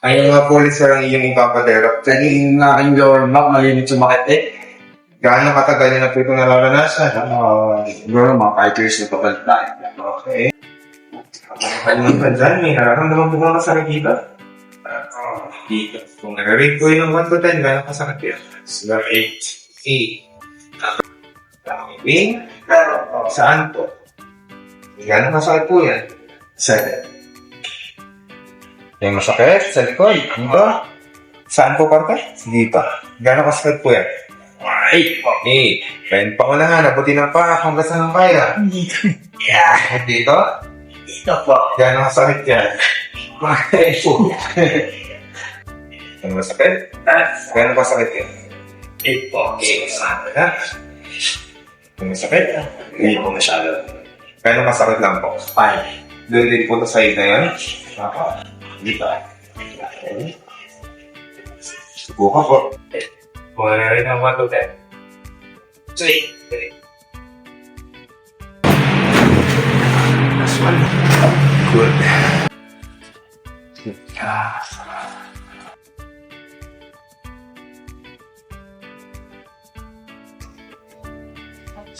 Ay, yung mga pulis sir ang iyong ipapaderap. Pwede na aking lower back, malimit sumakit eh. Gaano katagal yun na po ito nararanasan? Uh, siguro mga 5 years na papalit tayo. Okay. Kalimutan ka dyan, may nararamdaman mo ba masakit dito? Dito. Kung nag-rate ko yung 1 to 10, gano'ng kasakit yan? Sila 8. 8. Wing? Saan po? Gano'ng kasakit po yan? 7. Yung masakit sa likod, dito? Saan po parte? Dito. Gano'ng kasakit po yan? 8. 8. Pen pa ko na nga, nabuti na pa hanggang saan ang kaya. Yeah. Dito? Ito po. Gano'ng kasakit yan? Bakit po? Ano masakit? Gano'ng kasakit yan? Ito po. Na. Ano masakit? Hindi po masyado. Gano'ng kasakit lang po? 5. Doon din po sa side na yun? Ako. Dito. Subukan po. Kung ano rin ang 1 to 10. Sweet. Last one. Good.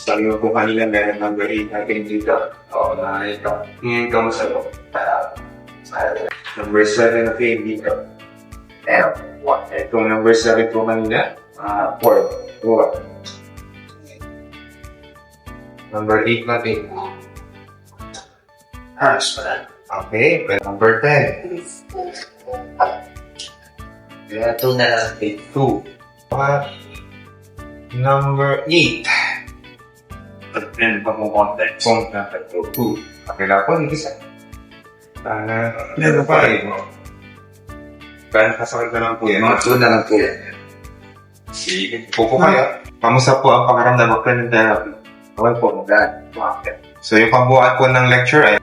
Sabi mo po kanila meron number 8 natin dito. Oo, na ito. Ngayon ka mo sa loob. Number 7 na kayo dito. L. What? Itong number 7 po kanina. Ah, 4. 4. Number 8 natin. Hash pala. Okay, well, number 10. Kaya ito na lang. 2. Number 8. Pag-friend pa mo konti. Kung number 2. Pakila ko, hindi Sana, meron pa eh. Kaya kasakit na lang po yan. Mga 2 na lang po yan. Sige. Pupo kayo. Kamusta po ang pakaramdam ng friend therapy? Okay po. Bakit? So yung pagbuhat po ng lecture ay